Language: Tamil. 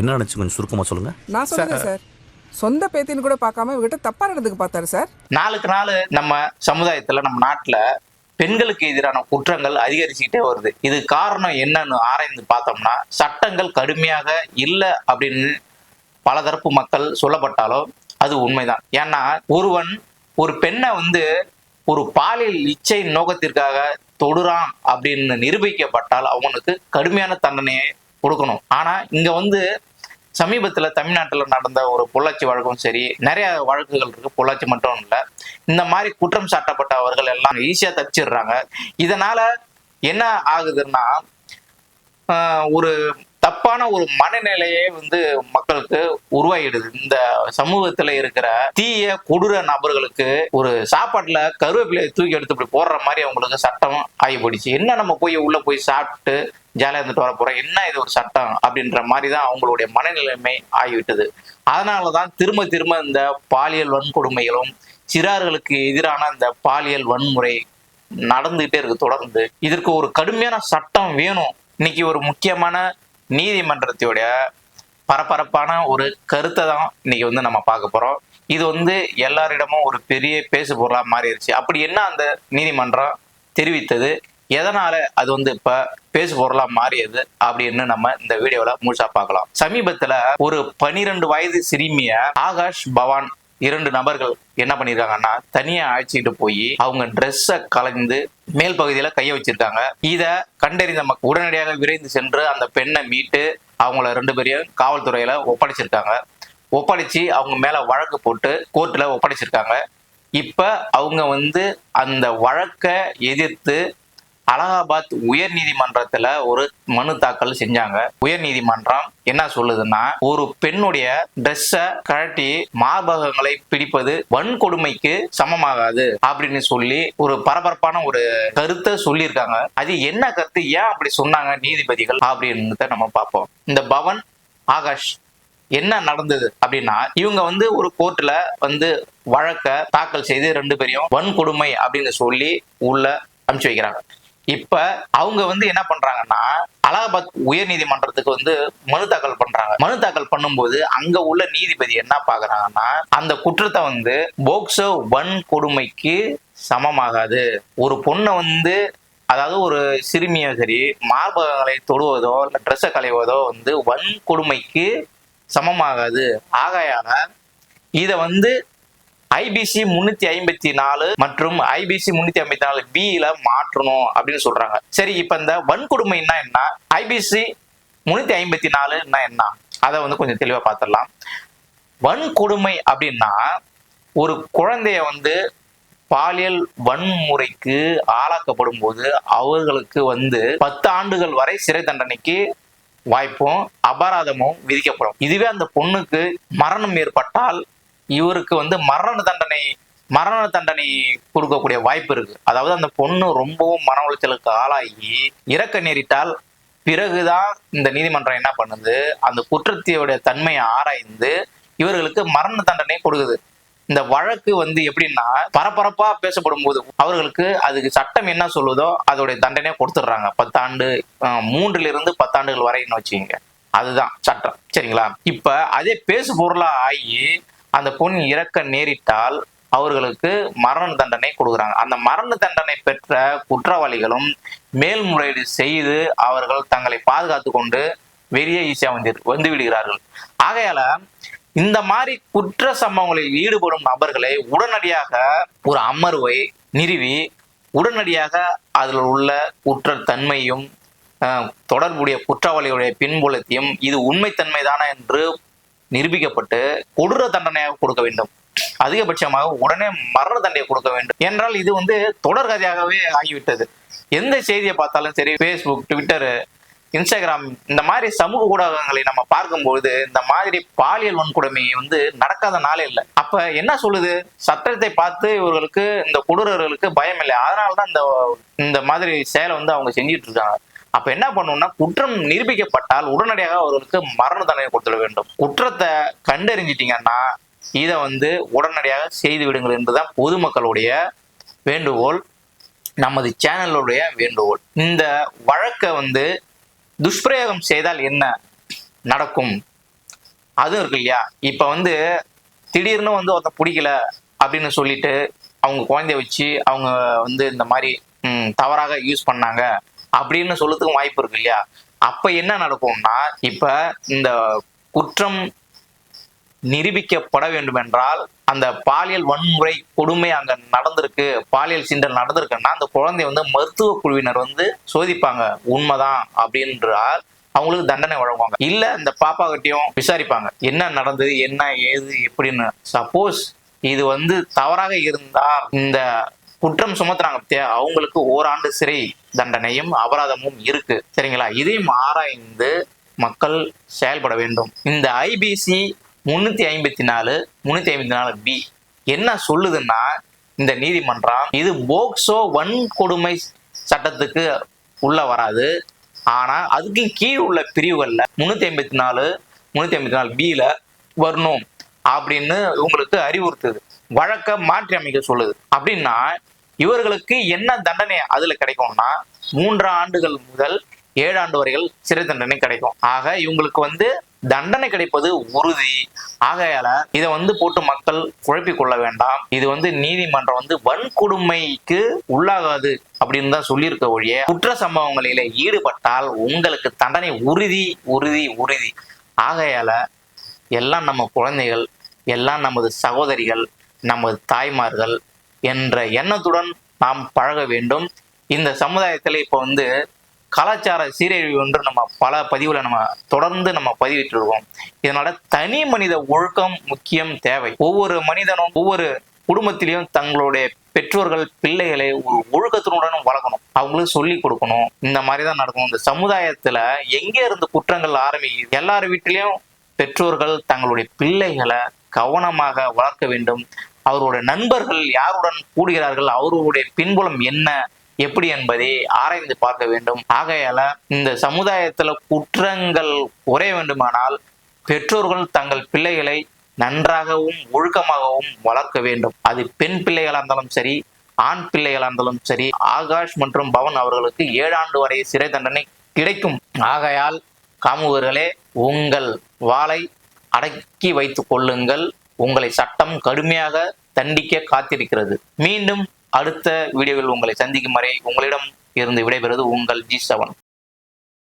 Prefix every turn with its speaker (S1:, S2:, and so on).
S1: என்ன நினச்சி கொஞ்சம் சுருக்கமாக சொல்லுங்கள்
S2: நான் சொல்லுங்க சார். சொந்த பேத்தின்னு கூட பார்க்காம இவகிட்ட தப்பா நடந்துக்க பார்த்தாரு சார்.
S3: நாளுக்கு நாள் நம்ம சமுதாயத்துல நம்ம நாட்டுல பெண்களுக்கு எதிரான குற்றங்கள் அதிகரிச்சுக்கிட்டே வருது. இது காரணம் என்னன்னு ஆராய்ந்து பார்த்தோம்னா சட்டங்கள் கடுமையாக இல்லை அப்படின்னு பலதரப்பு மக்கள் சொல்லப்பட்டாலும் அது உண்மைதான். ஏன்னா ஒருவன் ஒரு பெண்ணை வந்து ஒரு பாலியல் இச்சை நோக்கத்திற்காக தொடுறான் அப்படின்னு நிரூபிக்கப்பட்டால் அவனுக்கு கடுமையான தண்டனையை கொடுக்கணும். ஆனா இங்க வந்து சமீபத்துல தமிழ்நாட்டில் நடந்த ஒரு பொள்ளாச்சி வழக்கும் சரி நிறைய வழக்குகள் இருக்கு. பொள்ளாச்சி மட்டும் இல்லை. இந்த மாதிரி குற்றம் சாட்டப்பட்டவர்கள் எல்லாம் ஈஸியா தப்பிச்சிடுறாங்க. இதனால என்ன ஆகுதுன்னா ஒரு தப்பான ஒரு மனநிலையே வந்து மக்களுக்கு உருவாகிடுது. இந்த சமூகத்துல இருக்கிற தீய கொடூர நபர்களுக்கு ஒரு சாப்பாட்டுல கருவேப்பிலையை தூக்கி எடுத்து இப்படி போடுற மாதிரி அவங்களுக்கு சட்டம் ஆகி போயிடுச்சு என்ன நம்ம போய் உள்ள போய் சாப்பிட்டு ஜாலியாக இருந்துட்டு வர போறோம். என்ன இது ஒரு சட்டம் அப்படின்ற மாதிரி தான் அவங்களுடைய மனநிலைமை ஆகிவிட்டது. அதனாலதான் திரும்ப திரும்ப இந்த பாலியல் வன்கொடுமைகளும் சிறார்களுக்கு எதிரான இந்த பாலியல் வன்முறை நடந்துகிட்டே இருக்கு தொடர்ந்து. இதற்கு ஒரு கடுமையான சட்டம் வேணும். இன்னைக்கு ஒரு முக்கியமான நீதிமன்றத்தோடைய பரபரப்பான ஒரு கருத்தை தான் இன்னைக்கு வந்து நம்ம பார்க்க போறோம். இது வந்து எல்லாரிடமும் ஒரு பெரிய பேசு பொருளாக மாறிடுச்சு. அப்படி என்ன அந்த நீதிமன்றம் தெரிவித்தது? எதனால அது வந்து இப்ப பேசு பொருளா மாறியது அப்படின்னு நம்ம இந்த வீடியோல முழுசா பார்க்கலாம். சமீபத்துல ஒரு பனிரெண்டு வயது சிறுமிய ஆகாஷ் பவான் இரண்டு நபர்கள் என்ன பண்ணிருக்காங்கன்னா தனியா அழைச்சிட்டு போய் அவங்க ட்ரெஸ்ஸை கலந்து மேல் பகுதியில கைய வச்சிருக்காங்க. இத கண்டறிந்த மக்கள் உடனடியாக விரைந்து சென்று அந்த பெண்ணை மீட்டு அவங்கள ரெண்டு பேரையும் காவல்துறையில ஒப்படைச்சிருக்காங்க. ஒப்படைச்சு அவங்க மேல வழக்கு போட்டு கோர்ட்ல ஒப்படைச்சிருக்காங்க. இப்ப அவங்க வந்து அந்த வழக்கை எதிர்த்து அலகாபாத் உயர் நீதிமன்றத்துல ஒரு மனு தாக்கல் செஞ்சாங்க. உயர் நீதிமன்றம் என்ன சொல்லுதுன்னா ஒரு பெண்ணுடைய ட்ரெஸ்ஸ கழட்டி மார்பகங்களை பிடிப்பது வன்கொடுமைக்கு சமமாகாது அப்படின்னு சொல்லி ஒரு பரபரப்பான ஒரு கருத்தை சொல்லியிருக்காங்க. அது என்ன கருத்து? ஏன் அப்படி சொன்னாங்க நீதிபதிகள் அப்படின்றத நம்ம பார்ப்போம். இந்த பவன் ஆகாஷ் என்ன நடந்தது அப்படின்னா இவங்க வந்து ஒரு கோர்ட்ல வந்து வழக்க தாக்கல் செய்து ரெண்டு பேரையும் வன்கொடுமை அப்படின்னு சொல்லி உள்ள அனுப்பிச்சு வைக்கிறாங்க. இப்ப அவங்க வந்து என்ன பண்றாங்கன்னா அலகாபாத் உயர் நீதிமன்றத்துக்கு வந்து மனு தாக்கல் பண்றாங்க. மனு தாக்கல் பண்ணும்போது அங்க உள்ள நீதிபதி என்ன பாக்குறாங்கன்னா அந்த குற்றத்தை வந்து போக்சோ வன்கொடுமைக்கு சமமாகாது. ஒரு பொண்ணை வந்து அதாவது ஒரு சிறுமியோ சரி மார்பகங்களை தொடுவதோ இல்லை ட்ரெஸ்ஸை களைவதோ வந்து வன்கொடுமைக்கு சமமாகாது. ஆகையால இதை வந்து ஐபிசி முன்னூத்தி ஐம்பத்தி நாலு மற்றும் ஐபிசி முன்னூத்தி ஐம்பத்தி நாலு பில மாற்றணும் அப்படின்னு சொல்றாங்க. சரி இப்ப இந்த வன்கொடுமைன்னா என்ன? ஐபிசி முன்னூத்தி ஐம்பத்தி நாலுன்னா என்ன? அதை வந்து கொஞ்சம் தெளிவா பார்த்துடலாம் வன்கொடுமை அப்படின்னா ஒரு குழந்தைய வந்து பாலியல் வன்முறைக்கு ஆளாக்கப்படும் போது அவர்களுக்கு வந்து பத்து ஆண்டுகள் வரை சிறை தண்டனைக்கு வாய்ப்பும் அபராதமும் விதிக்கப்படும். இதுவே அந்த பொண்ணுக்கு மரணம் ஏற்பட்டால் இவருக்கு வந்து மரண தண்டனை மரண தண்டனை கொடுக்கக்கூடிய வாய்ப்பு இருக்கு. அதாவது அந்த பொண்ணு ரொம்பவும் மன உளைச்சலுக்கு ஆளாகி இறக்க நேரிட்டால் பிறகுதான் இந்த நீதிமன்றம் என்ன பண்ணுது? அந்த குற்றத்தையுடைய தன்மையை ஆராய்ந்து இவர்களுக்கு மரண தண்டனை கொடுக்குது. இந்த வழக்கு வந்து எப்படின்னா பரபரப்பா பேசப்படும் போது அவர்களுக்கு அதுக்கு சட்டம் என்ன சொல்லுதோ அதோடைய தண்டனையை கொடுத்துடுறாங்க. பத்தாண்டு மூன்றிலிருந்து பத்தாண்டுகள் வரைன்னு வச்சுக்கோங்க. அதுதான் சட்டம். சரிங்களா? இப்ப அதே பேசு பொருளா ஆகி அந்த பொண் இறக்க நேரிட்டால் அவர்களுக்கு மரண தண்டனை கொடுக்குறாங்க. அந்த மரண தண்டனை பெற்ற குற்றவாளிகளும் மேல்முறையீடு செய்து அவர்கள் தங்களை பாதுகாத்து கொண்டு வெளியே ஈஸியாக வந்து வந்து விடுகிறார்கள். ஆகையால இந்த மாதிரி குற்ற சம்பவங்களில் ஈடுபடும் நபர்களை உடனடியாக ஒரு அமர்வை நிறுவி உடனடியாக அதில் உள்ள குற்றத்தன்மையும் தொடர்புடைய குற்றவாளிகளுடைய பின்புலத்தையும் இது உண்மைத்தன்மைதானா என்று நிரூபிக்கப்பட்டு கொடூர தண்டனையாக கொடுக்க வேண்டும். அதிகபட்சமாக உடனே மரண தண்டனை கொடுக்க வேண்டும். என்றால் இது வந்து தொடர்கதையாகவே ஆகிவிட்டது. எந்த செய்தியை பார்த்தாலும் சரி ஃபேஸ்புக் ட்விட்டரு இன்ஸ்டாகிராம் இந்த மாதிரி சமூக ஊடகங்களை நம்ம பார்க்கும்போது இந்த மாதிரி பாலியல் வன்கொடுமை வந்து நடக்காத நாளே இல்லை. அப்ப என்ன சொல்லுது? சட்டத்தை பார்த்து இவர்களுக்கு இந்த கொடூரர்களுக்கு பயம் இல்லை. அதனாலதான் இந்த இந்த மாதிரி செயலை வந்து அவங்க செஞ்சிட்டு இருக்காங்க. அப்ப என்ன பண்ணணும்னா குற்றம் நிரூபிக்கப்பட்டால் உடனடியாக அவர்களுக்கு மரண தண்டனை கொடுத்துட வேண்டும். குற்றத்தை கண்டறிஞ்சிட்டீங்கன்னா இதை வந்து உடனடியாக செய்து விடுங்கள் என்பதுதான் பொதுமக்களுடைய வேண்டுகோள் நமது சேனலுடைய வேண்டுகோள். இந்த வழக்கை வந்து துஷ்பிரயோகம் செய்தால் என்ன நடக்கும்? அதுவும் இருக்கு இல்லையா? இப்ப வந்து திடீர்னு வந்து ஒருத்தன் பிடிக்கல அப்படின்னு சொல்லிட்டு அவங்க குழந்தைய வச்சு அவங்க வந்து இந்த மாதிரி தவறாக யூஸ் பண்ணாங்க. அப்படின்னு சொல்லுறதுக்கும் வாய்ப்பு இருக்கு இல்லையா? அப்ப என்ன நடக்கும்னா இப்ப இந்த குற்றம் நிரூபிக்கப்பட வேண்டும் என்றால் அந்த பாலியல் வன்முறை கொடுமை அங்க நடந்திருக்கு பாலியல் சிண்டல் நடந்திருக்குன்னா அந்த குழந்தைய வந்து மருத்துவ குழுவினர் வந்து சோதிப்பாங்க. உண்மைதான் அப்படின்றால் அவங்களுக்கு தண்டனை வழங்குவாங்க. இல்ல இந்த பாப்பா கிட்டயும் விசாரிப்பாங்க. என்ன நடந்தது என்ன ஏது எப்படின்னு. சப்போஸ் இது வந்து தவறாக இருந்தால் இந்த குற்றம் சுமத்துறாங்க பத்தியா? அவங்களுக்கு ஓராண்டு சிறை. தண்டனையும் அபராதமும் இருக்கு. சரிங்களா? இதையும் ஆராய்ந்து மக்கள் செயல்பட வேண்டும். இந்த ஐபிசி முன்னூத்தி ஐம்பத்தி நாலு முன்னூத்தி ஐம்பத்தி நாலு பி என்ன சொல்லுதுன்னா இந்த நீதிமன்றம் இது போக்சோ வன்கொடுமை சட்டத்துக்கு உள்ள வராது. ஆனா அதுக்கு கீழ் உள்ள பிரிவுகள்ல முன்னூத்தி ஐம்பத்தி நாலு முன்னூத்தி ஐம்பத்தி நாலு பில வரணும் அப்படின்னு உங்களுக்கு அறிவுறுத்துது. வழக்க மாற்றி அமைக்க சொல்லுது. அப்படின்னா இவர்களுக்கு என்ன தண்டனை அதுல கிடைக்கும்னா மூன்று ஆண்டுகள் முதல் ஏழு ஆண்டு வரைகள் சிறை தண்டனை கிடைக்கும். ஆக இவங்களுக்கு வந்து தண்டனை கிடைப்பது உறுதி. ஆகையால இதை வந்து போட்டு மக்கள் குழப்பி கொள்ள வேண்டாம். இது வந்து நீதிமன்றம் வந்து வன்கொடுமைக்கு உள்ளாகாது அப்படின்னு தான் சொல்லியிருக்க ஒழிய குற்ற சம்பவங்களில ஈடுபட்டால் உங்களுக்கு தண்டனை உறுதி உறுதி உறுதி. ஆகையால எல்லாம் நம்ம குழந்தைகள் எல்லாம் நமது சகோதரிகள் நமது தாய்மார்கள் என்ற எண்ணத்துடன் நாம் பழக வேண்டும். இந்த சமுதாயத்துல இப்போ வந்து கலாச்சார சீரழிவு என்று நம்ம பல பதிவுல நம்ம தொடர்ந்து நம்ம பதிவிட்டு இருக்கோம். இதனால தனி மனித ஒழுக்கம் முக்கியம் தேவை. ஒவ்வொரு மனிதனும் ஒவ்வொரு குடும்பத்திலையும் தங்களுடைய பெற்றோர்கள் பிள்ளைகளை ஒரு ஒழுக்கத்தினுடன் வளர்க்கணும். அவங்களுக்கு சொல்லி கொடுக்கணும். இந்த மாதிரி தான் நடக்கணும் இந்த சமுதாயத்துல எங்கே இருந்து குற்றங்கள் ஆரம்பிக்குது? எல்லார் வீட்டிலையும் பெற்றோர்கள் தங்களுடைய பிள்ளைகளை கவனமாக வளர்க்க வேண்டும். அவருடைய நண்பர்கள் யாருடன் கூடுகிறார்கள்? அவர்களுடைய பின்புலம் என்ன? எப்படி என்பதை ஆராய்ந்து பார்க்க வேண்டும். ஆகையால இந்த சமுதாயத்துல குற்றங்கள் குறைய வேண்டுமானால் பெற்றோர்கள் தங்கள் பிள்ளைகளை நன்றாகவும் ஒழுக்கமாகவும் வளர்க்க வேண்டும். அது பெண் பிள்ளைகளாக இருந்தாலும் சரி ஆண் பிள்ளைகளாக இருந்தாலும் சரி ஆகாஷ் மற்றும் பவன் அவர்களுக்கு ஏழாண்டு வரை சிறை தண்டனை கிடைக்கும். ஆகையால் காமுகர்களே உங்கள் வாளை அடக்கி வைத்துக் கொள்ளுங்கள். உங்களை சட்டம் கடுமையாக தண்டிக்க காத்திருக்கிறது. மீண்டும் அடுத்த வீடியோவில் உங்களை சந்திக்கும் வரை உங்களிடம் இருந்து விடைபெறுவது உங்கள் ஜி செவன்.